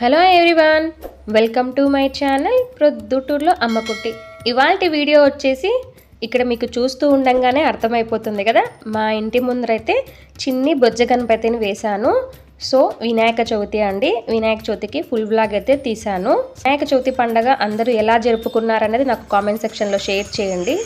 Hello everyone welcome to my channel ప్రొద్దుటూరులో అమ్మకుట్టి ఇవాళ video వచ్చేసి ఇక్కడ మీకు చూస్తూ ఉండంగానే అర్థమైపోతుంది కదా. మా ఇంటి ముందరైతే చిన్ని బొజ్జ గణపతిని వేశాను. సో వినాయక చవితి అండి. వినాయక చవితికి ఫుల్ బ్లాగ్ అయితే తీశాను. వినాయక చవితి పండగ అందరూ ఎలా జరుపుకున్నారనేది నాకు కామెంట్ సెక్షన్లో షేర్ చేయండి.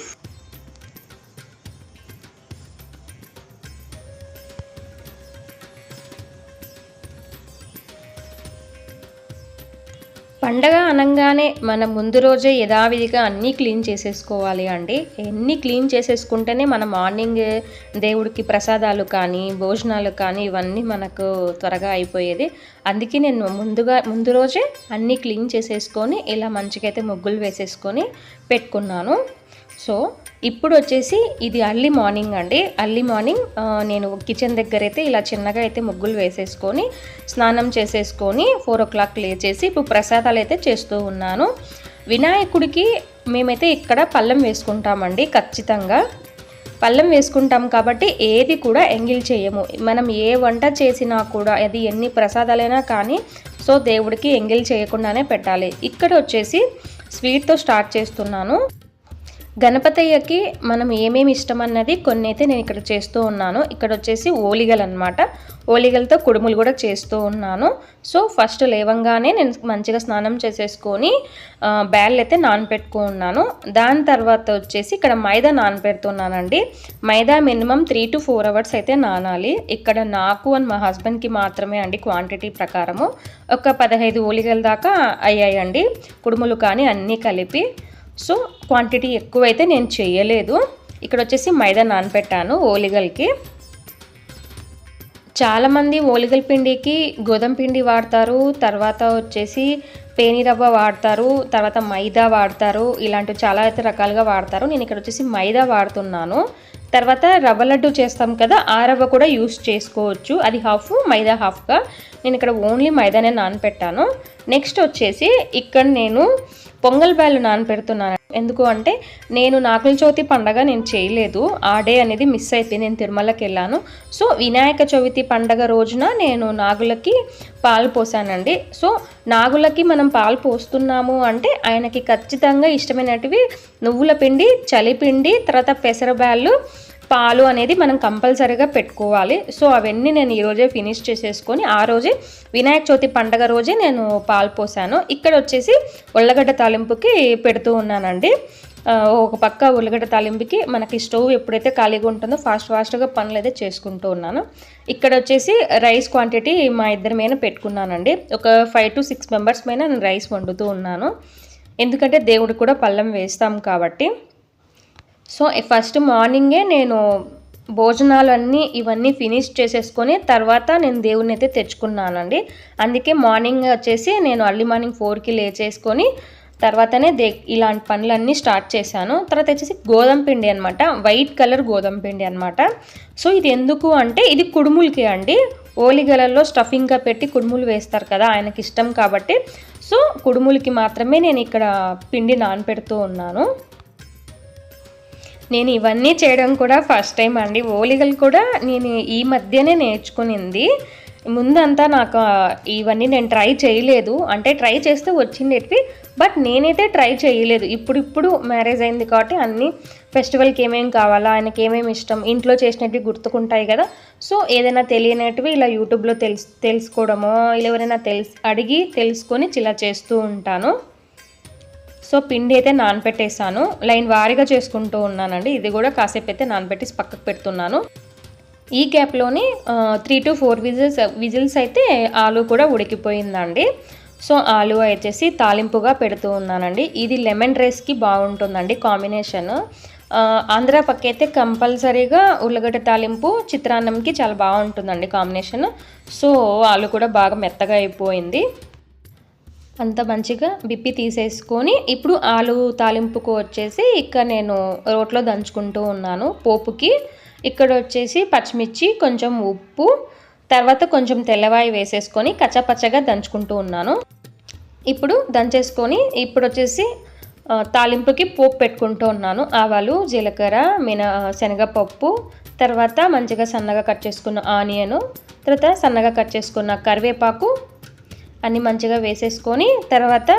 పండగ అనగానే మనం ముందు రోజే యథావిధిగా అన్నీ క్లీన్ చేసేసుకోవాలి అండి. ఎన్ని క్లీన్ చేసేసుకుంటేనే మన మార్నింగ్ దేవుడికి ప్రసాదాలు కానీ భోజనాలు కానీ ఇవన్నీ మనకు త్వరగా అయిపోయేది. అందుకే నేను ముందుగా ముందు రోజే అన్నీ క్లీన్ చేసేసుకొని ఇలా మంచిగా అయితే ముగ్గులు వేసేసుకొని పెట్టుకున్నాను. సో ఇప్పుడు వచ్చేసి ఇది అర్లీ మార్నింగ్ అండి. అర్లీ మార్నింగ్ నేను కిచెన్ దగ్గర అయితే ఇలా చిన్నగా అయితే ముగ్గులు వేసేసుకొని స్నానం చేసేసుకొని ఫోర్ ఓ క్లాక్ లేచేసి ఇప్పుడు ప్రసాదాలు అయితే చేస్తూ ఉన్నాను. వినాయకుడికి మేమైతే ఇక్కడ పళ్ళెం వేసుకుంటామండి ఖచ్చితంగా. పళ్ళెం వేసుకుంటాం కాబట్టి ఏది కూడా ఎంగిల్ చేయము. మనం ఏ వంట చేసినా కూడా అది ఎన్ని ప్రసాదాలైనా కానీ సో దేవుడికి ఎంగిల్ చేయకుండానే పెట్టాలి. ఇక్కడ వచ్చేసి స్వీట్తో స్టార్ట్ చేస్తున్నాను. గణపతయ్యకి మనం ఏమేమి ఇష్టం అన్నది కొన్ని అయితే నేను ఇక్కడ చేస్తూ ఉన్నాను. ఇక్కడ వచ్చేసి ఓలిగలు అనమాట ఓలిగలతో కుడుములు కూడా చేస్తూ ఉన్నాను. సో ఫస్ట్ లేవంగానే నేను మంచిగా స్నానం చేసేసుకొని బ్యాళ్ళు అయితే నానపెట్టుకున్నాను దాని తర్వాత వచ్చేసి ఇక్కడ మైదా నానపెడుతున్నానండి. మైదా minimum three to four hours అయితే నానాలి. ఇక్కడ నాకు అండ్ మా హస్బెండ్కి మాత్రమే అండి క్వాంటిటీ ప్రకారము. ఒక పదహైదు ఓలిగల దాకా అయ్యాయండి. కుడుములు కానీ అన్నీ కలిపి సో క్వాంటిటీ ఎక్కువైతే నేను చేయలేదు. ఇక్కడ వచ్చేసి మైదా నానపెట్టాను ఓలిగల్కి. చాలామంది ఓలిగల పిండికి గోధుమ పిండి వాడతారు తర్వాత వచ్చేసి పేనిరవ్వ వాడతారు తర్వాత మైదా వాడతారు ఇలాంటివి చాలా అయితే రకాలుగా వాడతారు. నేను ఇక్కడ వచ్చేసి మైదా వాడుతున్నాను. తర్వాత రవ్వ లడ్డు చేస్తాం కదా ఆ రవ్వ కూడా యూస్ చేసుకోవచ్చు. అది హాఫ్ మైదా హాఫ్గా నేను ఇక్కడ ఓన్లీ మైదానే నానపెట్టాను. నెక్స్ట్ వచ్చేసి ఇక్కడ నేను పొంగల్ బ్యాలు నానపెడుతున్నాను. ఎందుకు అంటే నేను నాగుల చవితి పండగ నేను చేయలేదు. ఆ డే అనేది మిస్ అయిపోయింది నేను తిరుమలకి వెళ్ళాను సో వినాయక చవితి పండగ రోజున నేను నాగులకి పాలు పోసానండి. సో నాగులకి మనం పాలు పోస్తున్నాము అంటే ఆయనకి ఖచ్చితంగా ఇష్టమైనటివి నువ్వుల పిండి చలిపిండి తర్వాత పెసరబ్యాళ్ళు పాలు అనేది మనం కంపల్సరీగా పెట్టుకోవాలి. సో అవన్నీ నేను ఈరోజే ఫినిష్ చేసేసుకొని ఆ రోజే వినాయక చవితి పండగ రోజే నేను పాలు పోసాను. ఇక్కడ వచ్చేసి ఉల్లగడ్డ తాలింపుకి పెడుతూ ఉన్నానండి. ఒక పక్క ఉల్లగడ్డ తాలింపుకి మనకి స్టవ్ ఎప్పుడైతే ఖాళీగా ఉంటుందో ఫాస్ట్ ఫాస్ట్గా పనులు అయితే చేసుకుంటూ ఉన్నాను. ఇక్కడ వచ్చేసి రైస్ క్వాంటిటీ మా ఇద్దరి మీద పెట్టుకున్నానండి. ఒక ఫైవ్ టు సిక్స్ మెంబర్స్ మీద నేను రైస్ వండుతూ ఉన్నాను. ఎందుకంటే దేవుడికి కూడా పళ్ళం వేస్తాం కాబట్టి. సో ఫస్ట్ మార్నింగే నేను భోజనాలన్నీ ఇవన్నీ ఫినిష్ చేసేసుకొని తర్వాత నేను దేవుడిని అయితే తెచ్చుకున్నానండి. అందుకే మార్నింగ్ వచ్చేసి నేను అర్లీ మార్నింగ్ ఫోర్కి లేచేసుకొని తర్వాతనే దే ఇలాంటి పనులన్నీ స్టార్ట్ చేశాను. తర్వాత వచ్చేసి గోధుమ పిండి అనమాట వైట్ కలర్ గోధుమ పిండి అనమాట సో ఇది ఎందుకు అంటే ఇది కుడుములకి అండి. ఓలిగలలో స్టఫింగ్గా పెట్టి కుడుములు వేస్తారు కదా ఆయనకి ఇష్టం కాబట్టి. సో కుడుములకి మాత్రమే నేను ఇక్కడ పిండి నానపెడుతూ ఉన్నాను. నేను ఇవన్నీ చేయడం కూడా ఫస్ట్ టైం అండి. ఓలిగలు కూడా నేను ఈ మధ్యనే నేర్చుకునింది. ముందంతా నాకు ఇవన్నీ నేను ట్రై చేయలేదు. అంటే ట్రై చేస్తే వచ్చిండేటివి బట్ నేనైతే ట్రై చేయలేదు. ఇప్పుడు ఇప్పుడు మ్యారేజ్ అయింది కాబట్టి అన్ని ఫెస్టివల్కి ఏమేమి కావాలా ఆయనకి ఏమేమి ఇష్టం ఇంట్లో చేసినవి గుర్తుకుంటాయి కదా. సో ఏదైనా తెలియనటివి ఇలా యూట్యూబ్లో తెలుసు తెలుసుకోవడమో ఇలా ఎవరైనా తెలుసు అడిగి తెలుసుకొని ఇలా చేస్తూ ఉంటాను. సో పిండి అయితే నానపెట్టేసాను లైన్ వారీగా చేసుకుంటూ ఉన్నానండి. ఇది కూడా కాసేపు అయితే నానపెట్టేసి పక్కకు పెడుతున్నాను. ఈ గ్యాప్లోని three to four whistles whistles అయితే ఆలు కూడా ఉడికిపోయిందండి. సో ఆలు వచ్చేసి తాలింపుగా పెడుతూ ఉన్నానండి. ఇది లెమన్ రైస్కి బాగుంటుందండి కాంబినేషన్ ఆంధ్ర పక్క అయితే కంపల్సరీగా ఉల్లగడ్డ తాలింపు చిత్రాన్నంకి చాలా బాగుంటుందండి కాంబినేషన్ సో ఆలు కూడా బాగా మెత్తగా అయిపోయింది. అంత మంచిగా బిప్పి తీసేసుకొని ఇప్పుడు ఆలు తాలింపుకు వచ్చేసి ఇక్కడ నేను రోట్లో దంచుకుంటూ ఉన్నాను పోపుకి. ఇక్కడ వచ్చేసి పచ్చిమిర్చి కొంచెం ఉప్పు తర్వాత కొంచెం తెల్లవాయి వేసేసుకొని కచ్చపచ్చగా దంచుకుంటూ ఉన్నాను. ఇప్పుడు దంచేసుకొని ఇప్పుడు వచ్చేసి తాలింపుకి పోపు పెట్టుకుంటూ ఉన్నాను. ఆవాలు జీలకర్ర మిన శనగపప్పు తర్వాత మంచిగా సన్నగా కట్ చేసుకున్న ఆనియను తర్వాత సన్నగా కట్ చేసుకున్న కరివేపాకు అన్నీ మంచిగా వేసేసుకొని తర్వాత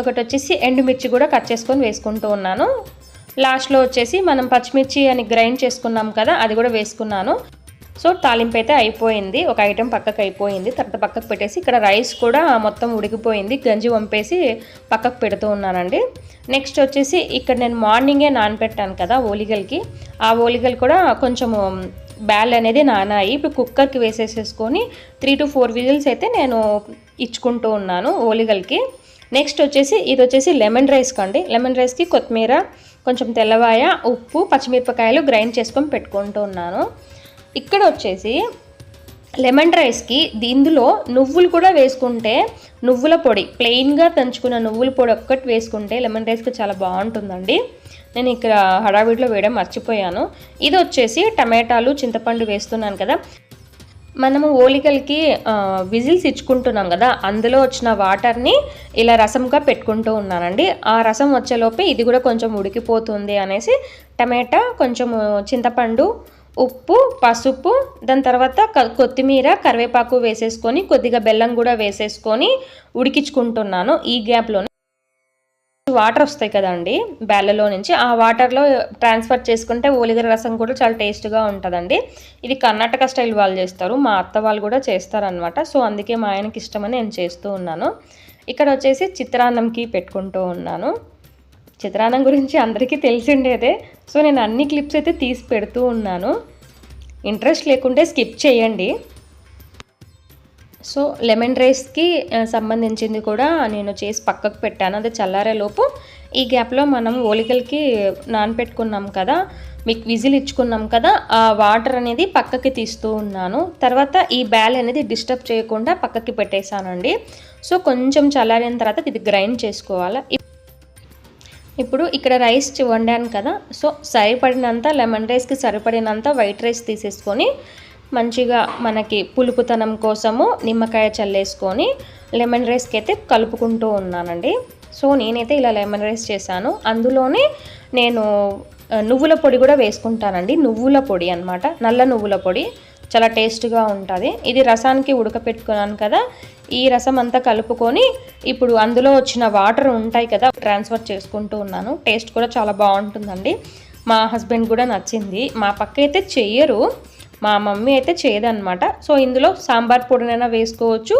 ఒకటి వచ్చేసి ఎండుమిర్చి కూడా కట్ చేసుకొని వేసుకుంటూ ఉన్నాను. లాస్ట్లో వచ్చేసి మనం పచ్చిమిర్చి అని గ్రైండ్ చేసుకున్నాం కదా అది కూడా వేసుకున్నాను. సో తాలింపు అయితే అయిపోయింది ఒక ఐటెం పక్కకు అయిపోయింది. తర్వాత పక్కకు పెట్టేసి ఇక్కడ రైస్ కూడా మొత్తం ఉడికిపోయింది గంజి వంపేసి పక్కకు పెడుతూ ఉన్నానండి. నెక్స్ట్ వచ్చేసి ఇక్కడ నేను మార్నింగే నానపెట్టాను కదా ఓలిగలకి. ఆ ఓలిగలు కూడా కొంచెము బ్యాల్ అనేది నానాయి. ఇప్పుడు కుక్కర్కి వేసేసేసుకొని త్రీ టు ఫోర్ విజిల్స్ అయితే నేను ఇచ్చుకుంటూ ఉన్నాను ఓలిగలకి. నెక్స్ట్ వచ్చేసి ఇది వచ్చేసి లెమన్ రైస్ కండి లెమన్ రైస్కి కొత్తిమీర కొంచెం తెల్లవాయ ఉప్పు పచ్చిమిరపకాయలు గ్రైండ్ చేసుకొని పెట్టుకుంటూ ఉన్నాను. ఇక్కడ వచ్చేసి లెమన్ రైస్కి ఇందులో నువ్వులు కూడా వేసుకుంటే నువ్వుల పొడి ప్లెయిన్గా దంచుకున్న నువ్వుల పొడి ఒక్కటి వేసుకుంటే లెమన్ రైస్కి చాలా బాగుంటుందండి. నేను ఇక్కడ హడావిడిలో వేయడం మర్చిపోయాను. ఇది వచ్చేసి టమాటాలు చింతపండు వేస్తున్నాను కదా. మనము ఓలికలకి విజిల్స్ ఇచ్చుకుంటున్నాం కదా అందులో వచ్చిన వాటర్ని ఇలా రసంగా పెట్టుకుంటూ ఉన్నానండి. ఆ రసం వచ్చేలోపే ఇది కూడా కొంచెం ఉడికిపోతుంది అనేసి టమాటా కొంచెం చింతపండు ఉప్పు పసుపు దాని తర్వాత కొత్తిమీర కరివేపాకు వేసేసుకొని కొద్దిగా బెల్లం కూడా వేసేసుకొని ఉడికించుకుంటున్నాను ఈ గ్యాప్లోనే. వాటర్ వస్తాయి కదండి బ్యాలలో నుంచి. ఆ వాటర్లో ట్రాన్స్ఫర్ చేసుకుంటే ఓలిగర రసం కూడా చాలా టేస్ట్గా ఉంటుందండి. ఇది కర్ణాటక స్టైల్ వాళ్ళు చేస్తారు మా అత్త వాళ్ళు కూడా చేస్తారనమాట సో అందుకే మా ఆయనకి ఇష్టమని నేను చేస్తూ ఉన్నాను. ఇక్కడ వచ్చేసి చిత్రాన్నంకి పెట్టుకుంటూ ఉన్నాను. చిత్రాన్నం గురించి అందరికీ తెలిసిండేదే సో నేను అన్ని క్లిప్స్ అయితే తీసి పెడుతూ ఉన్నాను. ఇంట్రెస్ట్ లేకుంటే స్కిప్ చేయండి. సో లెమన్ రైస్కి సంబంధించింది కూడా నేను చేసి పక్కకు పెట్టాను. అది చల్లారేలోపు ఈ గ్యాప్లో మనం ఓలికలకి నానపెట్టుకున్నాం కదా మీకు విజిల్ ఇచ్చుకున్నాం కదా ఆ వాటర్ అనేది పక్కకి తీస్తూ ఉన్నాను. తర్వాత ఈ బ్యాల్ అనేది డిస్టర్బ్ చేయకుండా పక్కకి పెట్టేశానండి. సో కొంచెం చల్లారిన తర్వాత ఇది గ్రైండ్ చేసుకోవాలి. ఇప్పుడు ఇక్కడ రైస్ వండాను కదా సో సరిపడినంత లెమన్ రైస్కి సరిపడినంత వైట్ రైస్ తీసేసుకొని మంచిగా మనకి పులుపుతనం కోసము నిమ్మకాయ చల్లేసుకొని లెమన్ రైస్కి అయితే కలుపుకుంటూ ఉన్నానండి. సో నేనైతే ఇలా లెమన్ రైస్ చేశాను. అందులోనే నేను నువ్వుల పొడి కూడా వేసుకుంటానండి. నువ్వుల పొడి అనమాట నల్ల నువ్వుల పొడి. చాలా టేస్ట్గా ఉంటుంది. ఇది రసానికి ఉడకపెట్టుకున్నాను కదా. ఈ రసం అంతా కలుపుకొని ఇప్పుడు అందులో వచ్చిన వాటర్ ఉంటాయి కదా ట్రాన్స్ఫర్ చేసుకుంటూ ఉన్నాను. టేస్ట్ కూడా చాలా బాగుంటుందండి. మా హస్బెండ్ కూడా నచ్చింది. మా పక్క అయితే చెయ్యరు. మా మమ్మీ అయితే చేయదనమాట సో ఇందులో సాంబార్ పొడినైనా వేసుకోవచ్చు.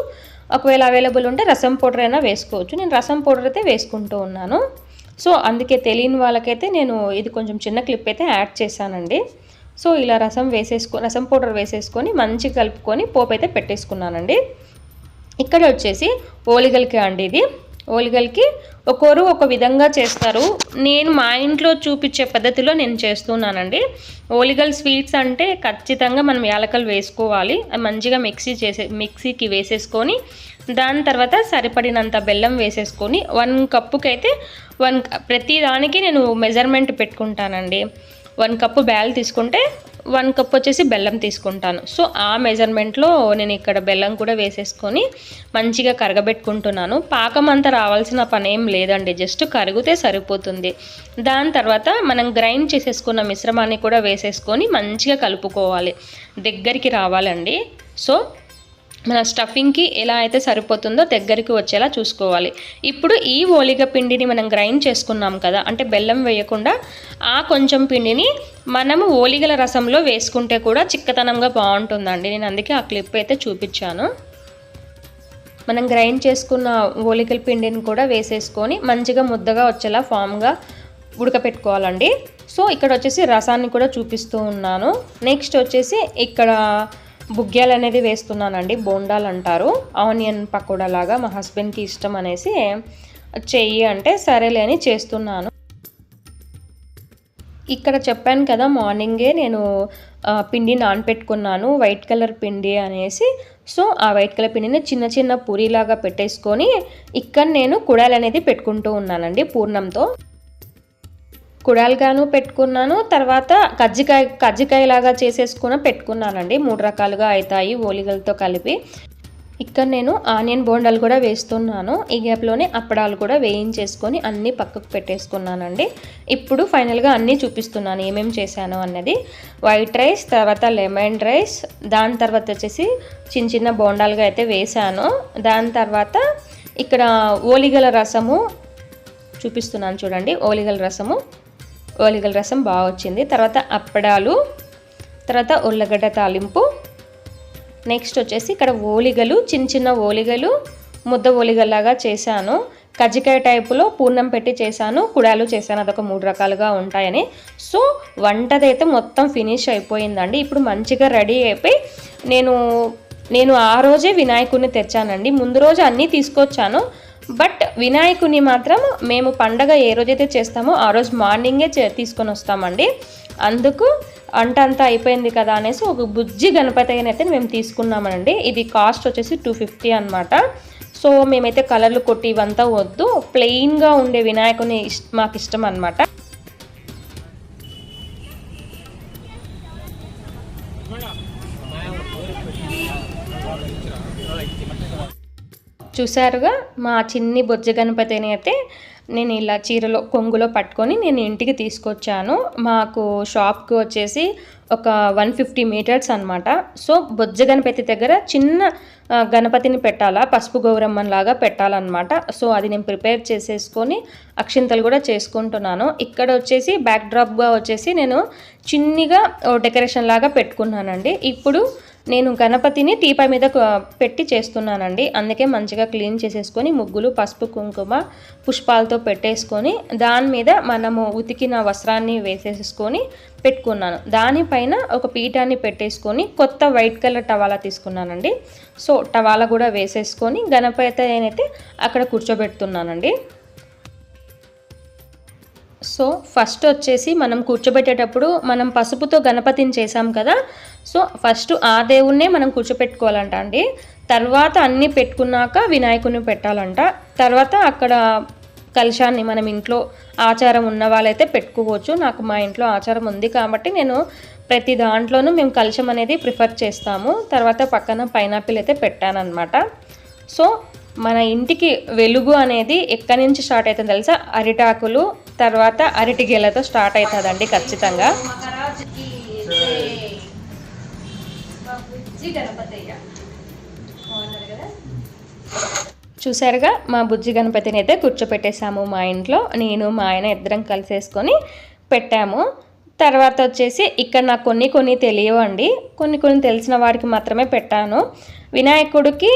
ఒకవేళ అవైలబుల్ ఉంటే రసం పౌడర్ అయినా వేసుకోవచ్చు. నేను రసం పౌడర్ అయితే వేసుకుంటూ ఉన్నాను. సో అందుకే తెలియని వాళ్ళకైతే నేను ఇది కొంచెం చిన్న క్లిప్ అయితే యాడ్ చేశానండి. సో ఇలా రసం వేసేసుకో రసం పౌడర్ వేసేసుకొని మంచిగా కలుపుకొని పోపు అయితే పెట్టేసుకున్నానండి. ఇక్కడ వచ్చేసి ఓలిగలికే అండి ఇది. ఓలిగలకి ఒక్కొరు ఒక విధంగా చేస్తారు. నేను మా ఇంట్లో చూపించే పద్ధతిలో నేను చేస్తున్నానండి. ఓలిగల్ స్వీట్స్ అంటే ఖచ్చితంగా మనం యాలకలు వేసుకోవాలి. మంచిగా మిక్సీ చేసే మిక్సీకి వేసేసుకొని దాని తర్వాత సరిపడినంత బెల్లం వేసేసుకొని వన్ కప్పుకి అయితే వన్ ప్రతి దానికి నేను మెజర్మెంట్ పెట్టుకుంటానండి. వన్ కప్పు బ్యాల్ తీసుకుంటే వన్ కప్ వచ్చేసి బెల్లం తీసుకుంటాను. సో ఆ మెజర్మెంట్లో నేను ఇక్కడ బెల్లం కూడా వేసేసుకొని మంచిగా కరగబెట్టుకుంటున్నాను. పాకం అంతా రావాల్సిన పని ఏం లేదండి. జస్ట్ కరిగితే సరిపోతుంది. దాని తర్వాత మనం గ్రైండ్ చేసేసుకున్న మిశ్రమాన్ని కూడా వేసేసుకొని మంచిగా కలుపుకోవాలి. దగ్గరికి రావాలండి. సో మన స్టఫింగ్కి ఎలా అయితే సరిపోతుందో దగ్గరికి వచ్చేలా చూసుకోవాలి. ఇప్పుడు ఈ ఓలిగ పిండిని మనం గ్రైండ్ చేసుకున్నాం కదా అంటే బెల్లం వేయకుండా ఆ కొంచెం పిండిని మనము ఓలిగల రసంలో వేసుకుంటే కూడా చిక్కతనంగా బాగుంటుందండి. నేను అందుకే ఆ క్లిప్ అయితే చూపించాను. మనం గ్రైండ్ చేసుకున్న ఓలికల పిండిని కూడా వేసేసుకొని మంచిగా ముద్దగా వచ్చేలా ఫామ్గా ఉడకపెట్టుకోవాలండి. సో ఇక్కడ వచ్చేసి రసాన్ని కూడా చూపిస్తూ ఉన్నాను. నెక్స్ట్ వచ్చేసి ఇక్కడ బుగ్గ్యాలు అనేది వేస్తున్నానండి బోండాలు అంటారు. ఆనియన్ పకోడా లాగా మా హస్బెండ్కి ఇష్టం అనేసి చెయ్యి అంటే సరేలే అని చేస్తున్నాను. ఇక్కడ చెప్పాను కదా మార్నింగే నేను పిండి నానపెట్టుకున్నాను వైట్ కలర్ పిండి అనేసి. సో ఆ వైట్ కలర్ పిండిని చిన్న చిన్న పూరిలాగా పెట్టేసుకొని ఇక్కడ నేను కుడాలు అనేది పెట్టుకుంటూ ఉన్నానండి పూర్ణంతో. కుడాలుగాను పెట్టుకున్నాను. తర్వాత కజ్జికాయ కజ్జికాయ లాగా చేసేసుకుని పెట్టుకున్నానండి. మూడు రకాలుగా అవుతాయి ఓలిగలతో కలిపి. ఇక్కడ నేను ఆనియన్ బోండాలు కూడా వేస్తున్నాను. ఈ గ్యాప్లోనే అప్పడాలు కూడా వేయించేసుకొని అన్నీ పక్కకు పెట్టేసుకున్నానండి. ఇప్పుడు ఫైనల్గా అన్నీ చూపిస్తున్నాను ఏమేమి చేశాను అన్నది. వైట్ రైస్ తర్వాత లెమన్ రైస్ దాని తర్వాత వచ్చేసి చిన్న చిన్న బోండాలుగా అయితే వేశాను. దాని తర్వాత ఇక్కడ ఓలిగల రసము చూపిస్తున్నాను చూడండి. ఓలిగల రసము. ఓలిగల రసం బాగా వచ్చింది. తర్వాత అప్పడాలు తర్వాత ఉల్లగడ్డ తాలింపు. నెక్స్ట్ వచ్చేసి ఇక్కడ ఓలిగలు చిన్న చిన్న ఓలిగలు ముద్ద ఓలిగల్లాగా చేశాను. కజ్జికాయ టైపులో పూర్ణం పెట్టి చేశాను కుడాలు చేశాను అదొక మూడు రకాలుగా ఉంటాయని. సో వంటదైతే మొత్తం ఫినిష్ అయిపోయిందండి. ఇప్పుడు మంచిగా రెడీ అయిపోయి నేను నేను ఆ రోజే వినాయకుడిని తెచ్చానండి. ముందు రోజు అన్నీ తీసుకొచ్చాను. బట్ వినాయకుని మాత్రం మేము పండగ ఏ రోజైతే చేస్తామో ఆ రోజు మార్నింగే తీసుకొని వస్తామండి. అందుకు అంట అంతా అయిపోయింది కదా అనేసి ఒక బుజ్జి గణపతి అయితే మేము తీసుకున్నామండి ఇది కాస్ట్ వచ్చేసి టూ ఫిఫ్టీ అనమాట సో మేమైతే కలర్లు కొట్టి ఇవంతా వద్దు. ప్లెయిన్గా ఉండే వినాయకుని ఇష్ట మాకు ఇష్టం అనమాట చూసారుగా మా చిన్ని బొజ్జ గణపతిని అయితే నేను ఇలా చీరలో కొంగులో పట్టుకొని నేను ఇంటికి తీసుకొచ్చాను. మాకు షాప్కి వచ్చేసి ఒక వన్ ఫిఫ్టీ మీటర్స్ అనమాట సో బొజ్జ గణపతి దగ్గర చిన్న గణపతిని పెట్టాలా పసుపు గౌరమ్మన్లాగా పెట్టాలన్నమాట. సో అది నేను ప్రిపేర్ చేసేసుకొని అక్షింతలు కూడా చేసుకుంటున్నాను. ఇక్కడ వచ్చేసి బ్యాక్ డ్రాప్గా వచ్చేసి నేను చిన్నిగా డెకరేషన్ లాగా పెట్టుకున్నానండి. ఇప్పుడు నేను గణపతిని టీపై మీద పెట్టి చేస్తున్నానండి. అందుకే మంచిగా క్లీన్ చేసేసుకొని ముగ్గులు పసుపు కుంకుమ పుష్పాలతో పెట్టేసుకొని దాని మీద మనము ఉతికిన వస్త్రాన్ని వేసేసుకొని పెట్టుకున్నాను. దానిపైన ఒక పీఠాన్ని పెట్టేసుకొని కొత్త వైట్ కలర్ టవాలా తీసుకున్నానండి. సో టవాలా కూడా వేసేసుకొని గణపతి అయితే అక్కడ కూర్చోబెడుతున్నానండి. సో ఫస్ట్ వచ్చేసి మనం కూర్చోబెట్టేటప్పుడు మనం పసుపుతో గణపతిని చేసాం కదా సో ఫస్ట్ ఆ దేవుణ్ణే మనం కూర్చోపెట్టుకోవాలంట అండి. తర్వాత అన్నీ పెట్టుకున్నాక వినాయకుని పెట్టాలంట. తర్వాత అక్కడ కలశాన్ని మనం ఇంట్లో ఆచారం ఉన్న వాళ్ళైతే పెట్టుకోవచ్చు. నాకు మా ఇంట్లో ఆచారం ఉంది కాబట్టి నేను ప్రతి దాంట్లోనూ మేము కలశం అనేది ప్రిఫర్ చేస్తాము. తర్వాత పక్కన పైనాపిల్ అయితే పెట్టానమాట సో మన ఇంటికి వెలుగు అనేది ఎక్కడి నుంచి స్టార్ట్ అవుతుంది తెలుసా? అరిటాకులు తర్వాత అరటి గెలతో స్టార్ట్ అవుతుందండి ఖచ్చితంగా. చూసారుగా మా బుజ్జి గణపతిని అయితే కూర్చోపెట్టేశాము మా ఇంట్లో. నేను మా ఆయన ఇద్దరం కలిసేసుకొని పెట్టాము. తర్వాత వచ్చేసి ఇక్కడ నాకు కొన్ని కొన్ని తెలియవండి. కొన్ని కొన్ని తెలిసిన వారికి మాత్రమే పెట్టాను. వినాయకుడికి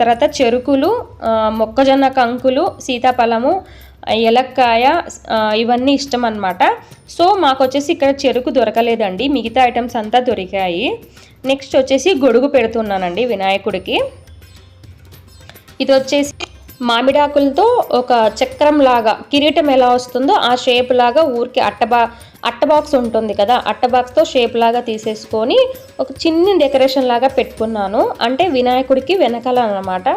తర్వాత చెరుకులు మొక్కజొన్న కంకులు సీతాఫలము ఎలక్కాయ ఇవన్నీ ఇష్టం అనమాట సో మాకు వచ్చేసి ఇక్కడ చెరుకు దొరకలేదండి. మిగతా ఐటమ్స్ అంతా దొరికాయి. నెక్స్ట్ వచ్చేసి గొడుగు పెడుతున్నానండి వినాయకుడికి. ఇది వచ్చేసి మామిడాకులతో ఒక చక్రం లాగా కిరీటం ఎలా వస్తుందో ఆ షేప్ లాగా ఊరికి అట్టబా అట్టబాక్స్ ఉంటుంది కదా అట్టబాక్స్తో షేప్ లాగా తీసేసుకొని ఒక చిన్ని డెకరేషన్ లాగా పెట్టుకున్నాను. అంటే వినాయకుడికి వెనకాల అనమాట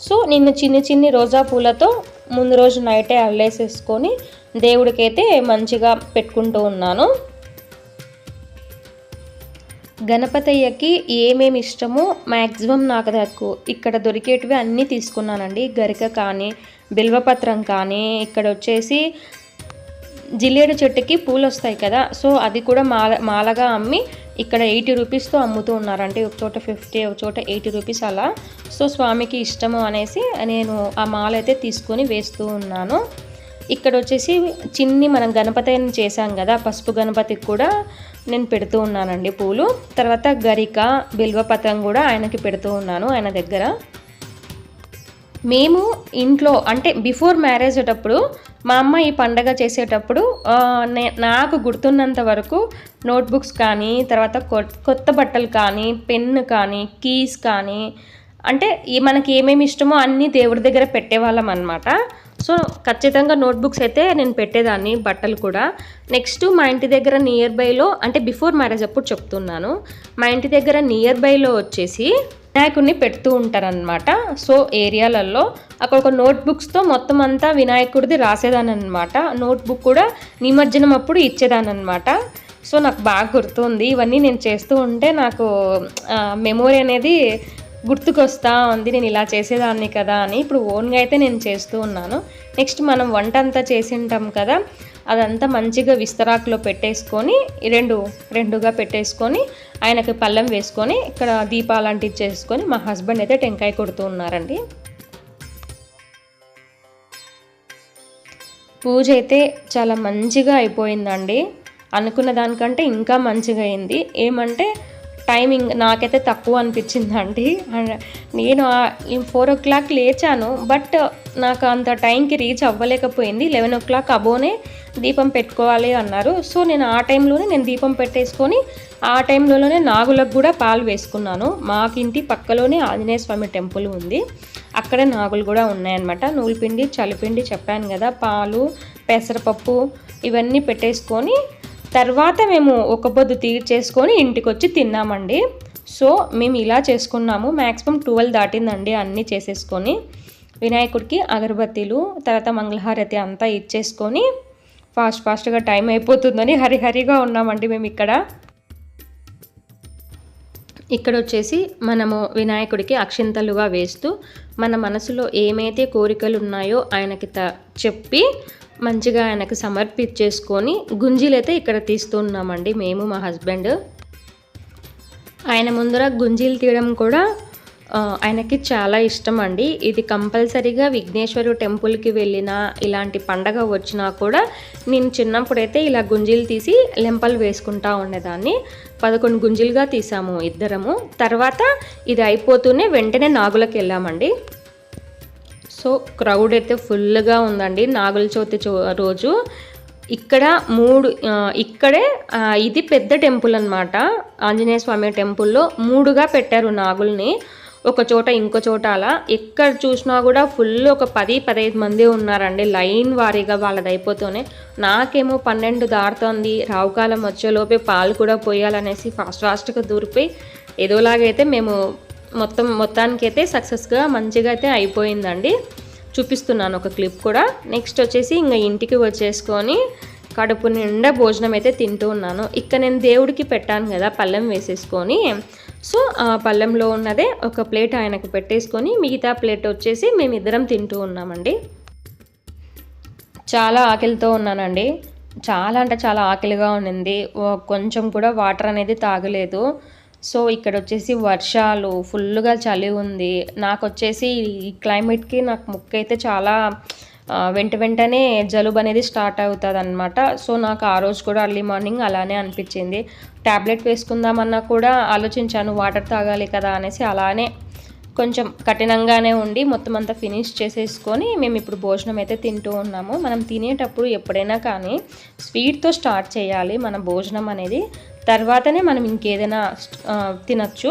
సో నిన్న చిన్ని చిన్ని రోజా పూలతో ముందు రోజు నైటే అల్లేసేసుకొని దేవుడికైతే మంచిగా పెట్టుకుంటూ ఉన్నాను. గణపతయ్యకి ఏమేమి ఇష్టమో మ్యాక్సిమం నాకు తక్కువ. ఇక్కడ దొరికేటివి అన్నీ తీసుకున్నానండి. గరిక కానీ బిల్వపత్రం కానీ ఇక్కడ వచ్చేసి జిల్లేడు చెట్టుకి పూలు వస్తాయి కదా. సో అది కూడా మాల మాలగా అమ్మి ఇక్కడ ఎయిటీ రూపీస్తో అమ్ముతూ ఉన్నారంటే ఒక చోట ఫిఫ్టీ ఒక చోట ఎయిటీ రూపీస్ అలా. సో స్వామికి ఇష్టము అనేసి నేను ఆ మాల అయితే తీసుకొని వేస్తూ ఉన్నాను. ఇక్కడ వచ్చేసి చిన్ని మనం గణపతిని చేశాం కదా పసుపు గణపతికి కూడా నేను పెడుతూ ఉన్నానండి పూలు. తర్వాత గరిక బిల్వపత్రం కూడా ఆయనకి పెడుతూ ఉన్నాను ఆయన దగ్గర. మేము ఇంట్లో అంటే బిఫోర్ మ్యారేజ్ అటప్పుడు మా అమ్మ ఈ పండగ చేసేటప్పుడు నాకు గుర్తున్నంత వరకు నోట్బుక్స్ కానీ తర్వాత కొత్త బట్టలు కానీ పెన్ను కానీ కీస్ కానీ అంటే మనకి ఏమేమి ఇష్టమో అన్నీ దేవుడి దగ్గర పెట్టేవాళ్ళం అనమాట సో ఖచ్చితంగా నోట్బుక్స్ అయితే నేను పెట్టేదాన్ని బట్టలు కూడా. నెక్స్ట్ మా ఇంటి దగ్గర నియర్ బైలో అంటే బిఫోర్ మ్యారేజ్ అప్పుడు చెప్తున్నాను. మా ఇంటి దగ్గర నియర్ బైలో వచ్చేసి వినాయకుడిని పెడుతూ ఉంటారనమాట సో ఏరియాలలో అక్కడ ఒక నోట్బుక్స్తో మొత్తం అంతా వినాయకుడిది రాసేదానమాట అనమాట నోట్బుక్ కూడా నిమజ్జనం అప్పుడు ఇచ్చేదానమాట సో నాకు బాగా గుర్తుంది. ఇవన్నీ నేను చేస్తూ ఉంటే నాకు మెమోరీ అనేది గుర్తుకొస్తా ఉంది. నేను ఇలా చేసేదాన్ని కదా అని. ఇప్పుడు ఓన్గా అయితే నేను చేస్తూ ఉన్నాను. నెక్స్ట్ మనం వంట అంతా చేసి ఉంటాం కదా. అదంతా మంచిగా విస్తరాకులో పెట్టేసుకొని రెండు రెండుగా పెట్టేసుకొని ఆయనకి పళ్ళెం వేసుకొని ఇక్కడ దీపాలు అంటించేసుకొని మా హస్బెండ్ అయితే టెంకాయ కొడుతూ ఉన్నారండి. పూజ అయితే చాలా మంచిగా అయిపోయిందండి. అనుకున్న దానికంటే ఇంకా మంచిగా అయింది. ఏమంటే టైమింగ్ నాకైతే తక్కువ అనిపించిందండి. అండ్ నేను ఫోర్ ఓ క్లాక్ లేచాను బట్ uh, నాకు అంత టైంకి రీచ్ అవ్వలేకపోయింది. లెవెన్ ఓ క్లాక్ అబోనే దీపం పెట్టుకోవాలి అన్నారు. సో నేను ఆ టైంలోనే నేను దీపం పెట్టేసుకొని ఆ టైంలోనే నాగులకు కూడా పాలు వేసుకున్నాను. మాకింటి పక్కలోనే ఆంజనేయ స్వామి టెంపుల్ ఉంది. అక్కడ నాగులు కూడా ఉన్నాయన్నమాట. నూలుపిండి చలిపిండి చెప్పాను కదా పాలు పెసరపప్పు ఇవన్నీ పెట్టేసుకొని తర్వాత మేము ఒక పొద్దు తీర్చేసుకొని ఇంటికి వచ్చి తిన్నామండి. సో మేము ఇలా చేసుకున్నాము. మ్యాక్సిమం ట్వెల్వ్ దాటిందండి అన్నీ చేసేసుకొని. వినాయకుడికి అగరబత్తీలు తర్వాత మంగళహారతి అంతా ఇచ్చేసుకొని ఫాస్ట్ ఫాస్ట్గా టైం అయిపోతుందని హరిహరిగా ఉన్నామండి మేము ఇక్కడ. ఇక్కడ వచ్చేసి మనము వినాయకుడికి అక్షింతలుగా వేస్తూ మన మనసులో ఏమైతే కోరికలు ఉన్నాయో ఆయనకి త చెప్పి మంచిగా ఆయనకు సమర్పించేసుకొని గుంజీలైతే ఇక్కడ తీస్తున్నామండి మేము మా హస్బెండ్. ఆయన ముందర గుంజీలు తీయడం కూడా ఆయనకి చాలా ఇష్టం అండి ఇది కంపల్సరీగా విఘ్నేశ్వరు టెంపుల్కి వెళ్ళినా ఇలాంటి పండగ వచ్చినా కూడా నేను చిన్నప్పుడైతే ఇలా గుంజీలు తీసి లెంపలు వేసుకుంటా ఉండేదాన్ని. పదకొండు గుంజీలుగా తీసాము ఇద్దరము. తర్వాత ఇది అయిపోతూనే వెంటనే నాగులకు వెళ్ళామండి. సో క్రౌడ్ అయితే ఫుల్గా ఉందండి. నాగుల చవితి చో రోజు. ఇక్కడ మూడు ఇక్కడే ఇది పెద్ద టెంపుల్ అనమాట ఆంజనేయ స్వామి టెంపుల్లో మూడుగా పెట్టారు నాగుల్ని. ఒక చోట ఇంకో చోట అలా. ఎక్కడ చూసినా కూడా ఫుల్ ఒక పది పదహైదు మంది ఉన్నారండి. లైన్ వారీగా వాళ్ళది అయిపోతూనే నాకేమో పన్నెండు దాడుతోంది రావుకాలం వచ్చేలోపే పాలు కూడా పోయాలనేసి ఫాస్ట్ ఫాస్ట్గా దూరిపోయి ఏదోలాగైతే మేము మొత్తం మొత్తానికైతే సక్సెస్గా మంచిగా అయితే అయిపోయిందండి. చూపిస్తున్నాను ఒక క్లిప్ కూడా. నెక్స్ట్ వచ్చేసి ఇంకా ఇంటికి వచ్చేసుకొని కడుపు నిండా భోజనం అయితే తింటూ ఉన్నాను. ఇక్కడ నేను దేవుడికి పెట్టాను కదా పళ్ళెం వేసేసుకొని. సో ఆ పళ్ళెంలో ఉన్నదే ఒక ప్లేట్ ఆయనకు పెట్టేసుకొని మిగతా ప్లేట్ వచ్చేసి మేమిద్దరం తింటూ ఉన్నామండి. చాలా ఆకలితో ఉన్నానండి. చాలా అంటే చాలా ఆకలిగా ఉన్నింది కొంచెం కూడా వాటర్ అనేది తాగలేదు. సో ఇక్కడ వచ్చేసి వర్షాలు ఫుల్గా చలి ఉంది. నాకు వచ్చేసి ఈ క్లైమేట్కి నాకు ముక్కు అయితే చాలా వెంట వెంటనే జలుబు అనేది స్టార్ట్ అవుతుంది అనమాట సో నాకు ఆ రోజు కూడా అర్లీ మార్నింగ్ అలానే అనిపించింది. ట్యాబ్లెట్ వేసుకుందామన్నా కూడా ఆలోచించాను వాటర్ తాగాలి కదా అనేసి అలానే కొంచెం కఠినంగానే ఉండి మొత్తం అంతా ఫినిష్ చేసేసుకొని మేము ఇప్పుడు భోజనం అయితే తింటూ ఉన్నాము. మనం తినేటప్పుడు ఎప్పుడైనా కానీ స్వీట్తో స్టార్ట్ చేయాలి మన భోజనం అనేది. తర్వాతనే మనం ఇంకేదైనా తినచ్చు.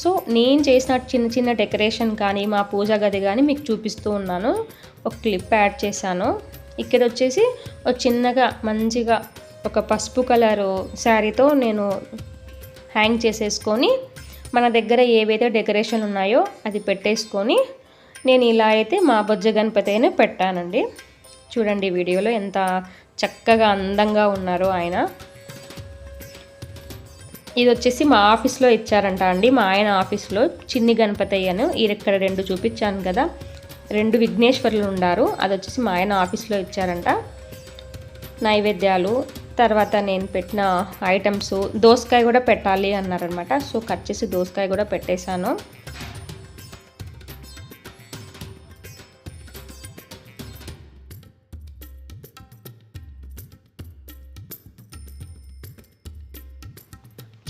సో నేను చేసిన చిన్న చిన్న డెకరేషన్ కానీ మా పూజ గది కానీ మీకు చూపిస్తూ ఉన్నాను. ఒక క్లిప్ యాడ్ చేశాను. ఇక్కడ వచ్చేసి ఒక చిన్నగా మంచిగా ఒక పసుపు కలరు శారీతో నేను హ్యాంగ్ చేసేసుకొని మన దగ్గర ఏవైతే డెకరేషన్ ఉన్నాయో అది పెట్టేసుకొని నేను ఇలా అయితే మా బొజ్జ గణపతి అయినా పెట్టానండి. చూడండి వీడియోలో ఎంత చక్కగా అందంగా ఉన్నారో ఆయన. ఇది వచ్చేసి మా ఆఫీస్లో ఇచ్చారంట అండి. మా ఆయన ఆఫీస్లో చిన్ని గణపతి అయ్యాను. ఇక్కడ రెండు చూపించాను కదా. రెండు విఘ్నేశ్వరులు ఉన్నారు అది వచ్చేసి మా ఆయన ఆఫీస్లో ఇచ్చారంట. నైవేద్యాలు తర్వాత నేను పెట్టిన ఐటమ్స్ దోసకాయ కూడా పెట్టాలి అన్నారనమాట సో కట్ చేసి దోసకాయ కూడా పెట్టేశాను.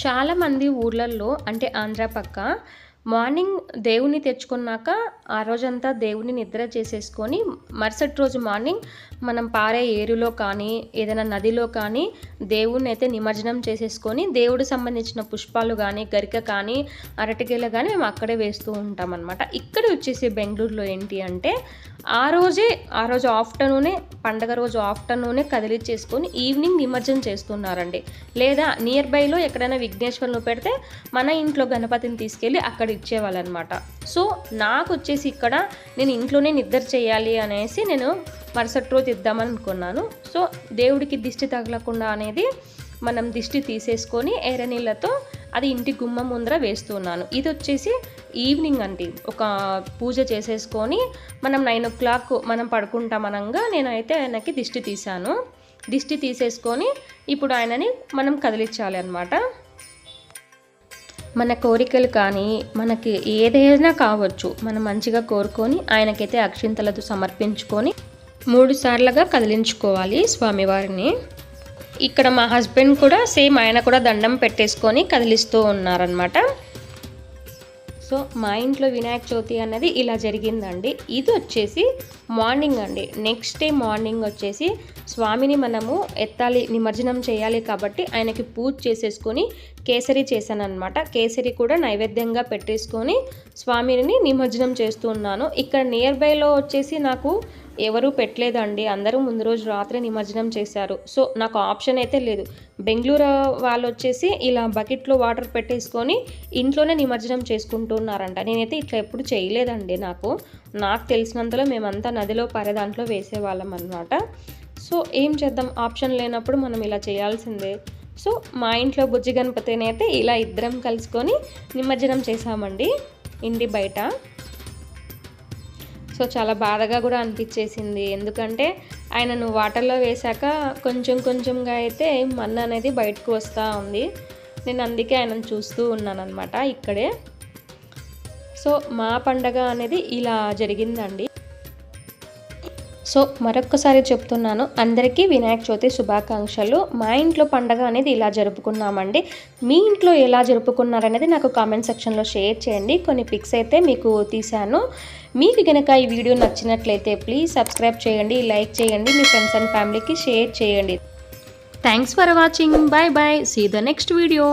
చాలామంది ఊర్లల్లో అంటే ఆంధ్ర పక్క మార్నింగ్ దేవుని తెచ్చుకున్నాక ఆ రోజంతా దేవుని నిద్ర చేసేసుకొని మరుసటి రోజు మార్నింగ్ మనం పారే ఏరులో కానీ ఏదైనా నదిలో కానీ దేవుణ్ణి అయితే నిమజ్జనం చేసేసుకొని దేవుడికి సంబంధించిన పుష్పాలు కానీ గరిక కానీ అరటికేలు కానీ మేము అక్కడే వేస్తూ ఉంటాం అనమాట ఇక్కడ వచ్చేసి బెంగళూరులో ఏంటి అంటే ఆ రోజే ఆ రోజు ఆఫ్టర్నూనే పండగ రోజు ఆఫ్టర్నూనే కదిలిచ్చేసుకొని ఈవినింగ్ నిమజ్జనం చేస్తున్నారండి. లేదా నియర్ బైలో ఎక్కడైనా విఘ్నేశ్వరులు పెడితే మన ఇంట్లో గణపతిని తీసుకెళ్ళి అక్కడ ఇచ్చేవాళ్ళనమాట. సో నాకు వచ్చేసి ఇక్కడ నేను ఇంట్లోనే నిద్ర చేయాలి అనేసి నేను మరుసటి రోజు ఇద్దామని అనుకున్నాను. సో దేవుడికి దిష్టి తగలకుండా అనేది మనం దిష్టి తీసేసుకొని ఎర్ర నీళ్ళతో అది ఇంటి గుమ్మం ముందర వేస్తున్నాను ఇది వచ్చేసి ఈవినింగ్ అండి. ఒక పూజ చేసేసుకొని మనం నైన్ ఓ క్లాక్ మనం పడుకుంటాం అనగా నేనైతే ఆయనకి దిష్టి తీశాను. దిష్టి తీసేసుకొని ఇప్పుడు ఆయనని మనం కదిలించాలి అనమాట మన కోరికలు కానీ మనకి ఏదైనా కావచ్చు మనం మంచిగా కోరుకొని ఆయనకైతే అక్షింతలతో సమర్పించుకొని మూడు సార్లుగా కదిలించుకోవాలి స్వామివారిని. ఇక్కడ మా హస్బెండ్ కూడా సేమ్ ఆయన కూడా దండం పెట్టేసుకొని కదిలిస్తూ ఉన్నారనమాట సో మా ఇంట్లో వినాయక చవితి అన్నది ఇలా జరిగిందండి. ఇది వచ్చేసి మార్నింగ్ అండి. నెక్స్ట్ డే మార్నింగ్ వచ్చేసి స్వామిని మనము ఎత్తాలి నిమజ్జనం చేయాలి కాబట్టి ఆయనకి పూజ చేసేసుకొని కేసరి చేశానమాట కేసరి కూడా నైవేద్యంగా పెట్టేసుకొని స్వామిని నిమజ్జనం చేస్తున్నాను ఇక్కడ నియర్ బైలో వచ్చేసి నాకు ఎవరూ పెట్టలేదండి. అందరూ ముందు రోజు రాత్రి నిమజ్జనం చేశారు. సో నాకు ఆప్షన్ అయితే లేదు. బెంగళూరు వాళ్ళు వచ్చేసి ఇలా బకెట్లో వాటర్ పెట్టేసుకొని ఇంట్లోనే నిమజ్జనం చేసుకుంటున్నారంట. నేనైతే ఇట్లా ఎప్పుడు చేయలేదండి నాకు. నాకు తెలిసినంతలో మేమంతా నదిలో పరే దాంట్లో వేసేవాళ్ళం అనమాట సో ఏం చేద్దాం? ఆప్షన్ లేనప్పుడు మనం ఇలా చేయాల్సిందే. సో మా ఇంట్లో బుజ్జి గణపతిని అయితే ఇలా ఇద్దరం కలుసుకొని నిమజ్జనం చేసామండి ఇంటి బయట. సో చాలా బాధగా కూడా అనిపించేసింది. ఎందుకంటే ఆయనను వాటర్లో వేశాక కొంచెం కొంచెంగా అయితే మన్ను అనేది బయటకు వస్తూ ఉంది. నేను అందుకే ఆయనను చూస్తూ ఉన్నాను అనమాట ఇక్కడే. సో మా పండగ అనేది ఇలా జరిగిందండి. సో మరొక్కసారి చెప్తున్నాను. అందరికీ వినాయక చవితి శుభాకాంక్షలు. మా ఇంట్లో పండగ అనేది ఇలా జరుపుకున్నామండి. మీ ఇంట్లో ఎలా జరుపుకున్నారనేది నాకు కామెంట్ సెక్షన్లో షేర్ చేయండి. కొన్ని పిక్స్ అయితే మీకు తీశాను. మీకు కనుక ఈ వీడియో నచ్చినట్లయితే ప్లీజ్ సబ్స్క్రైబ్ చేయండి లైక్ చేయండి మీ ఫ్రెండ్స్ అండ్ ఫ్యామిలీకి షేర్ చేయండి. Thanks for watching bye bye see the next video